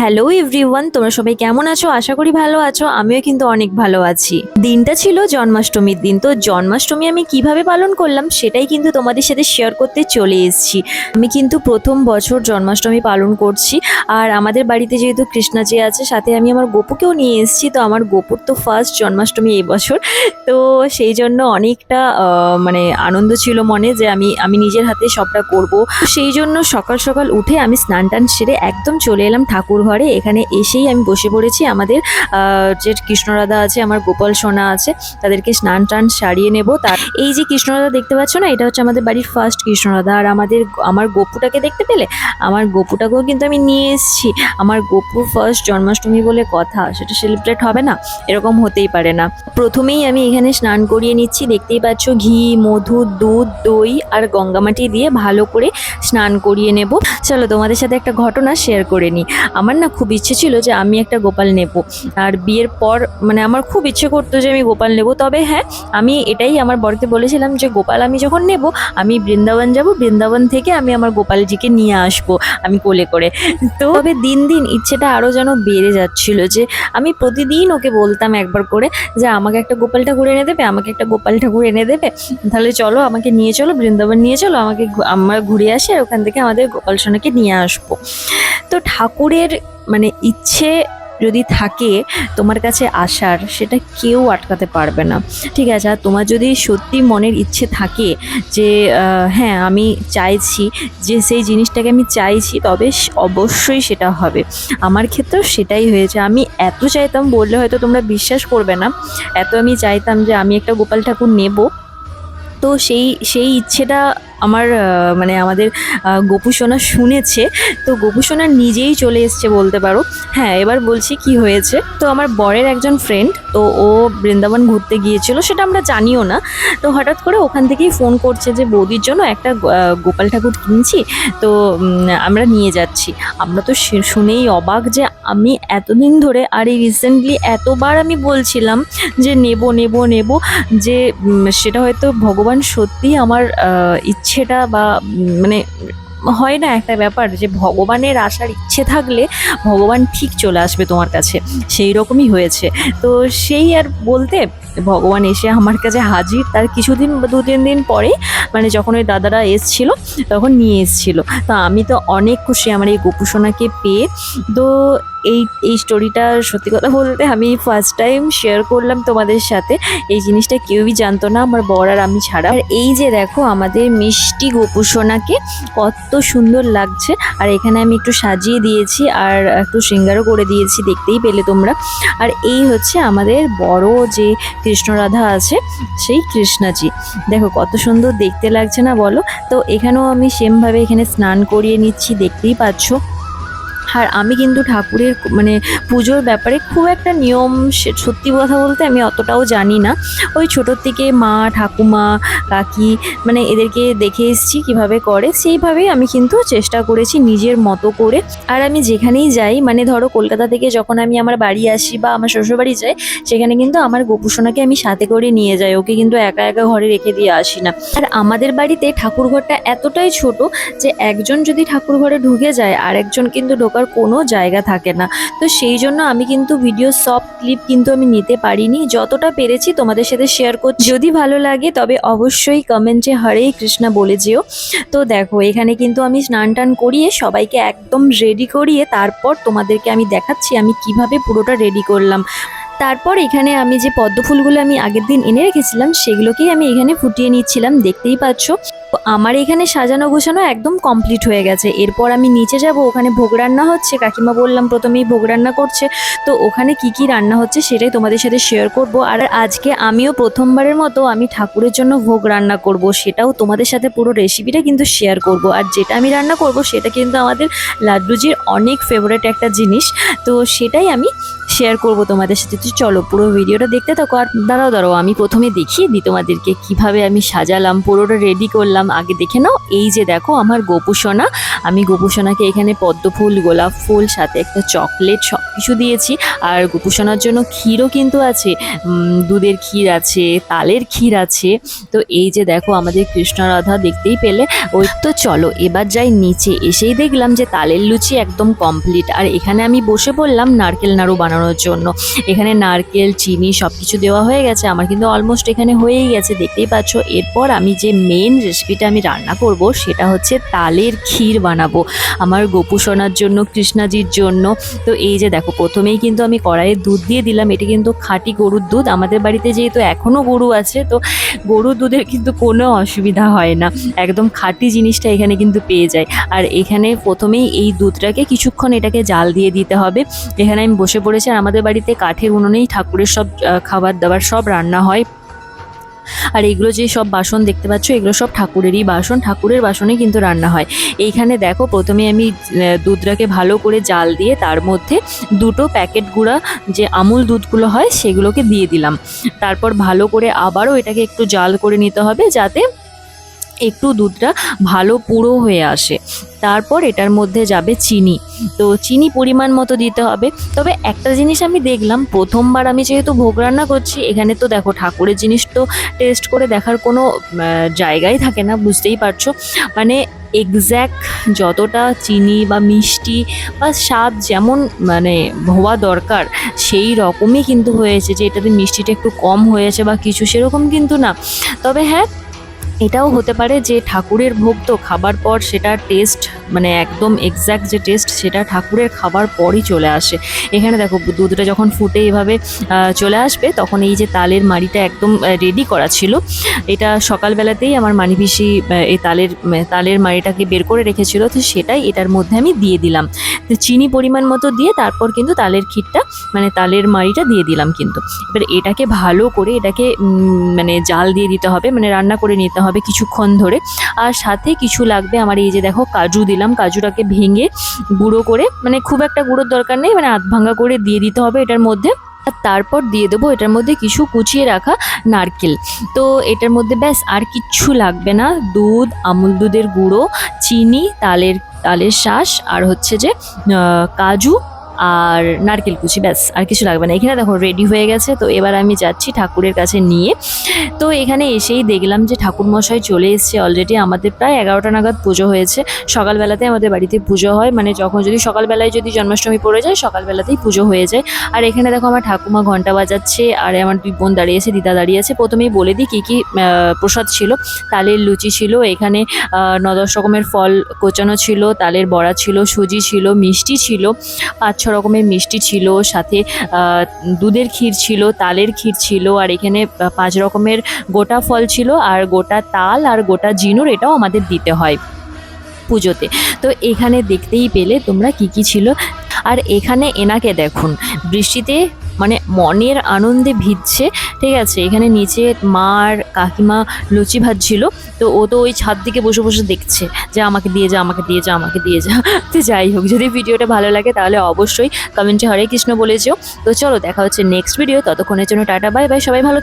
Hello everyone, তোমরা সবাই কেমন আছো? আশা করি ভালো আছো। আমিও কিন্তু অনেক ভালো আছি। দিনটা ছিল জন্মাষ্টমীর দিন, তো জন্মাষ্টমী আমি কীভাবে পালন করলাম সেটাই কিন্তু তোমাদের সাথে শেয়ার করতে চলে এসেছি। আমি কিন্তু প্রথম বছর জন্মাষ্টমী পালন করছি, আর আমাদের বাড়িতে যেহেতু কৃষ্ণাজি আছে, সাথে আমি আমার গোপুকেও নিয়ে এসেছি, তো আমার গোপুর তো ফার্স্ট জন্মাষ্টমী এই বছর। তো সেই জন্য অনেকটা মানে আনন্দ ছিল মনে যে আমি আমি নিজের হাতে সবটা করব। সেই জন্য সকাল সকাল উঠে আমি স্নান টান সেরে একদম চলে এলাম ঠাকুর ঘরে, এখানে এসেই আমি বসে পড়েছি। আমাদের যে কৃষ্ণরাধা আছে, আমার গোপাল সোনা আছে, তাদেরকে স্নান টান সারিয়ে নেব। তার এই যে কৃষ্ণরাধা দেখতে পাচ্ছ না, এটা হচ্ছে আমাদের বাড়ির ফার্স্ট কৃষ্ণরাধা। আর আমাদের আমার গপুটাকে দেখতে পেলে? আমার গপুটাকেও কিন্তু আমি নিয়ে এসেছি। আমার গপুর ফার্স্ট জন্মাষ্টমী বলে কথা, সেটা সেলিব্রেট হবে না, এরকম হতেই পারে না। প্রথমেই আমি এখানে স্নান করিয়ে নিচ্ছি। দেখতেই পাচ্ছ ঘি, মধু, দুধ, দই আর গঙ্গামাটি দিয়ে ভালো করে স্নান করিয়ে নেব। চলো তোমাদের সাথে একটা ঘটনা শেয়ার করে নিই। আমার না খুব ইচ্ছে ছিল যে আমি একটা গোপাল নেব। আর বিয়ের পর মানে আমার খুব ইচ্ছে করতো যে আমি গোপাল নেব। তবে হ্যাঁ আমি এটাই আমার বরকে বলেছিলাম যে গোপাল আমি যখন নেব, আমি বৃন্দাবন যাব, বৃন্দাবন থেকে আমি আমার গোপালজিকে নিয়ে আসব আমি কোলে করে। তো তবে দিন দিন ইচ্ছেটা আরও যেন বেড়ে যাচ্ছিল যে আমি প্রতিদিন ওকে বলতাম একবার করে যে আমাকে একটা গোপাল ঠাকুর এনে দেবে, আমাকে একটা গোপাল ঠাকুর এনে দেবে। তাহলে চলো আমাকে নিয়ে চলো, বৃন্দাবন নিয়ে চলো, আমাকে আমরা ঘুরে আসি আর ওখান থেকে আমাদের গোপাল সোনাকে নিয়ে আসব। তো ঠাকুরের মানে ইচ্ছে যদি থাকে তোমার কাছে আসার, সেটা কেউ আটকাতে পারবে না। ঠিক আছে, আর তোমার যদি সত্যি মনের ইচ্ছে থাকে যে হ্যাঁ আমি চাইছি, যে সেই জিনিসটাকে আমি চাইছি, তবে অবশ্যই সেটা হবে। আমার ক্ষেত্রেও সেটাই হয়েছে। আমি এত চাইতাম, বললে হয়তো তোমরা বিশ্বাস করবে না। এত আমি চাইতাম যে, আমি একটা গোপাল ঠাকুর নেব। তো সেই সেই ইচ্ছেটা আমার মানে আমাদের গোপুসোনা শুনেছে, তো গোপুসোনা নিজেই চলে এসছে বলতে পারো। হ্যাঁ এবার বলছি কি হয়েছে। তো আমার বরের একজন ফ্রেন্ড তো ও বৃন্দাবন ঘুরতে গিয়েছিল, সেটা আমরা জানিও না। তো হঠাৎ করে ওখান থেকেই ফোন করছে যে, বৌদির জন্য একটা গোপাল ঠাকুর কিনছি, তো আমরা নিয়ে যাচ্ছি। আমরা তো শুনেই অবাক যে, আমি এতদিন ধরে আর এই রিসেন্টলি এতবার আমি বলছিলাম যে, নেব নেব নেব, যে সেটা হয়তো ভগবান সত্যিই আমার ইচ্ছেটা বা মানে হয় না একটা ব্যাপার যে ভগবানের আসার ইচ্ছে থাকলে ভগবান ঠিক চলে আসবে তোমার কাছে, সেই রকমই হয়েছে। তো সেই আর বলতে ভগবান এসে আমার কাছে হাজির, তার কিছুদিন দু তিন দিন পরে মানে যখন ওই দাদারা এসছিল তখন নিয়ে এসছিল। তো আমি তো অনেক খুশি আমার এই গোপুসোনাকে পেয়ে। তো এই এই স্টোরিটা সত্যি কথা বলতে আমি ফার্স্ট টাইম শেয়ার করলাম তোমাদের সাথে। এই জিনিসটা কেউই জানতো না, আমার বর আর আমি ছাড়া। আর এই যে দেখো আমাদের মিষ্টি গোপুসোনাকে কত সুন্দর লাগছে। আর এখানে আমি একটু সাজিয়ে দিয়েছি আর একটু সিঙ্গারও করে দিয়েছি, দেখতেই পেলে তোমরা। আর এই হচ্ছে আমাদের বড় যে কৃষ্ণরাধা আছে, সেই কৃষ্ণাজি। দেখো কত সুন্দর দেখতে লাগছে না বলো? তো এখানেও আমি সেমভাবে এখানে স্নান করিয়ে নিচ্ছি, দেখতেই পাচ্ছ। আর আমি কিন্তু ঠাকুরের মানে পুজোর ব্যাপারে খুব একটা নিয়ম সত্যি কথা বলতে আমি অতটাও জানি না। ওই ছোটোর থেকে মা, ঠাকুমা, কাকি মানে এদেরকে দেখে এসেছি কীভাবে করে। সেইভাবেই আমি কিন্তু চেষ্টা করেছি নিজের মতো করে। আর আমি যেখানেই যাই মানে ধরো কলকাতা থেকে যখন আমি আমার বাড়ি আসি বা আমার শ্বশুরবাড়ি যাই, সেখানে কিন্তু আমার গোপুসোনাকে আমি সাথে করে নিয়ে যাই। ওকে কিন্তু একা একা ঘরে রেখে দিয়ে আসি না। আর আমাদের বাড়িতে ঠাকুর ঘরটা এতটাই ছোট যে একজন যদি ঠাকুর ঘরে ঢুকে যায় আর একজন কিন্তু ঢোকার কোনো জায়গা থাকে না। তো সেই জন্য আমি কিন্তু ভিডিও সব ক্লিপ কিন্তু আমি নিতে পারিনি। যতটা পেরেছি তোমাদের সাথে শেয়ার করছি। যদি ভালো লাগে তবে অবশ্যই কমেন্টে হরে কৃষ্ণা বলে যেও। তো দেখো, এখানে কিন্তু আমি স্নান টান করিয়ে সবাইকে একদম রেডি করিয়ে তারপর তোমাদেরকে আমি দেখাচ্ছি আমি কীভাবে পুরোটা রেডি করলাম। তারপর এখানে আমি যে পদ্ম ফুলগুলো আমি আগের দিন এনে রেখেছিলাম, সেগুলোকেই আমি এখানে ফুটিয়ে নিচ্ছিলাম, দেখতেই পাচ্ছ। তো আমার এখানে সাজানো গোছানো একদম কমপ্লিট হয়ে গেছে। এরপর আমি নিচে যাব, ওখানে ভোগ রান্না হচ্ছে, কাকিমা বললাম প্রথমেই ভোগ রান্না করছে। তো ওখানে কি কি রান্না হচ্ছে সেটাই তোমাদের সাথে শেয়ার করব। আর আজকে আমিও প্রথমবারের মতো আমি ঠাকুরের জন্য ভোগ রান্না করব, সেটাও তোমাদের সাথে পুরো রেসিপিটা কিন্তু শেয়ার করব। আর যেটা আমি রান্না করব, সেটা কিন্তু আমাদের লাড্ডুজির অনেক ফেভারেট একটা জিনিস। তো সেটাই আমি শেয়ার করব তোমাদের সাথে। তো চলো, পুরো ভিডিওটা দেখতে থাকো আর দাঁড়াও দাঁড়াও, আমি প্রথমে দেখিয়ে দিই তোমাদেরকে কীভাবে আমি সাজালাম, পুরোটা রেডি করলাম। আগে দেখে নাও, এই যে দেখো আমার গোপুসোনা। আমি গোপুসোনাকে এখানে পদ্ম ফুল, গোলাপ ফুল, সাথে একটা চকলেট সব কিছু দিয়েছি। আর গোপুসোনার জন্য ক্ষীরও কিন্তু আছে দুধের ক্ষীর আছে, তালের ক্ষীর আছে। তো এই যে দেখো আমাদের কৃষ্ণ রাধা দেখতেই পেলে। ওই, তো চলো, এবার যাই নিচে। এসেই দেখলাম যে তালের লুচি একদম কমপ্লিট আর এখানে আমি বসে পড়লাম নারকেল নাড়ু বানানোর জন্য। এখানে নারকেল, চিনি সব কিছু দেওয়া হয়ে গেছে। আমার কিন্তু অলমোস্ট এখানে হয়েই গেছে, দেখতেই পাচ্ছ। এরপর আমি যে মেন রেসিপিটা আমি রান্না করব, সেটা হচ্ছে তালের ক্ষীর বানাবো। আমার গোপুসোনার জন্য, কৃষ্ণাজির জন্য। তো এই যে দেখো, প্রথমেই কিন্তু আমি কড়াইয়ে দুধ দিয়ে দিলাম। এটি কিন্তু খাঁটি গরুর দুধ। আমাদের বাড়িতে যেহেতু এখনও গরু আছে, তো গরুর দুধের কিন্তু কোনো অসুবিধা হয় না। একদম খাঁটি জিনিসটা এখানে কিন্তু পেয়ে যায়। আর এখানে প্রথমেই এই দুধটাকে কিছুক্ষণ এটাকে জাল দিয়ে দিতে হবে। এখানে আমি বসে পড়েছি আর আমাদের বাড়িতে কাঠের উনুনেই ঠাকুরের সব খাবার দাবার সব রান্না হয়। আর এগুলো যে সব বাসন দেখতে পাচ্ছ, এগুলো সব ঠাকুরেরই বাসন, ঠাকুরের বাসনে কিন্তু রান্না হয়। এইখানে দেখো, প্রথমে আমি দুধটাকে ভালো করে জাল দিয়ে তার মধ্যে দুটো প্যাকেট গুঁড়া যে আমুল দুধগুলো হয়, সেগুলোকে দিয়ে দিলাম। তারপর ভালো করে আবারও এটাকে একটু জাল করে নিতে হবে, যাতে একটু দুধটা ভালো পুরো হয়ে আসে। তারপর এটার মধ্যে যাবে চিনি। তো চিনি পরিমাণ মতো দিতে হবে। তবে একটা জিনিস আমি দেখলাম, প্রথমবার আমি যেহেতু ভোগ রান্না করছি, এখানে তো দেখো ঠাকুরের জিনিস তো টেস্ট করে দেখার কোনো জায়গাই থাকে না, বুঝতেই পারছ? মানে এক্স্যাক্ট যতটা চিনি বা মিষ্টি বা স্বাদ যেমন মানে হওয়া দরকার, সেই রকমই কিন্তু হয়েছে যে এটাতে মিষ্টিটা একটু কম হয়েছে বা কিছু সেরকম কিন্তু না। তবে হ্যাঁ এটাও হতে পারে যে ঠাকুরের ভোগ তো খাবার পর সেটা টেস্ট মানে একদম এক্স্যাক্ট যে টেস্ট সেটা ঠাকুরের খাবার পরই চলে আসে। এখানে দেখো দুধটা যখন ফুটে এভাবে চলে আসবে, তখন এই যে তালের মাড়িটা একদম রেডি করা ছিল। এটা সকালবেলাতেই আমার মানি পিসি এই তালের তালের মাড়িটাকে বের করে রেখেছিল, তো সেটাই এটার মধ্যে আমি দিয়ে দিলাম। তো চিনি পরিমাণ মতো দিয়ে তারপর কিন্তু তালের ক্ষীরটা মানে তালের মাড়িটা দিয়ে দিলাম কিন্তু। এবার এটাকে ভালো করে এটাকে মানে জাল দিয়ে দিতে হবে মানে রান্না করে নিতে হবে কিছুক্ষণ ধরে। আর সাথে কিছু লাগবে আমার এই যে দেখো কাজু দিলাম, কাজুটাকে ভেঙে গুঁড়ো করে মানে খুব একটা গুঁড়োর দরকার নেই মানে আধ ভাঙা করে দিয়ে দিতে হবে এটার মধ্যে। আর তারপর দিয়ে দেবো এটার মধ্যে কিছু কুচিয়ে রাখা নারকেল। তো এটার মধ্যে ব্যাস আর কিচ্ছু লাগবে না। দুধ, আমুল দুধের গুঁড়ো, চিনি, তালের তালের শাঁস, আর হচ্ছে যে কাজু আর নারকেল কুচি, ব্যাস, আর কিছু লাগবে না। এখানে দেখো রেডি হয়ে গেছে, তো এবার আমি যাচ্ছি ঠাকুরের কাছে নিয়ে। তো এখানে এসেই দেখলাম যে ঠাকুর মশাই চলে এসেছে অলরেডি আমাদের প্রায় এগারোটা নাগাদ পুজো হয়েছে। সকালবেলাতে আমাদের বাড়িতে পুজো হয় মানে যখন যদি সকালবেলায় যদি জন্মাষ্টমী পড়ে যায়, সকালবেলাতেই পুজো হয়ে যায়। আর এখানে দেখো আমার ঠাকুমা ঘণ্টা বাজাচ্ছে, আর আমার দুই বোন দাঁড়িয়েছে দিদা দাঁড়িয়ে আছে। প্রথমেই বলে দিই কী কী প্রসাদ ছিল। তালের লুচি ছিল, এখানে ন দশ রকমের ফল কোচানো ছিল, তালের বড়া ছিল, সুজি ছিল, মিষ্টি ছিল, পাঁচ ছ রকমের মিষ্টি ছিল, সাথে দুধের ক্ষীর ছিল, তালের ক্ষীর ছিল, আর এখানে পাঁচ রকমের গোটা ফল ছিল, আর গোটা তাল আর গোটা জিনুর এটাও আমাদের দিতে হয় পুজোতে। তো এখানে দেখতেই পেলে তোমরা কি কি ছিল। আর এখানে এনাকে দেখুন, বৃষ্টিতে মানে মনের আনন্দে ভিজছে, ঠিক আছে? এখানে নিচে মার কাকিমা লুচি ভাজছিল, তো ও তো ওই ছাদ দিকে বসে বসে দেখছে যে আমাকে দিয়ে যা, আমাকে দিয়ে যা, আমাকে দিয়ে যা। তো যাই হোক, যদি ভিডিওটা ভালো লাগে তাহলে অবশ্যই কমেন্টে হরে কৃষ্ণ বলেছ তো চলো, দেখা হচ্ছে নেক্সট ভিডিও ততক্ষণের জন্য টাটা বাই বাই সবাই ভালো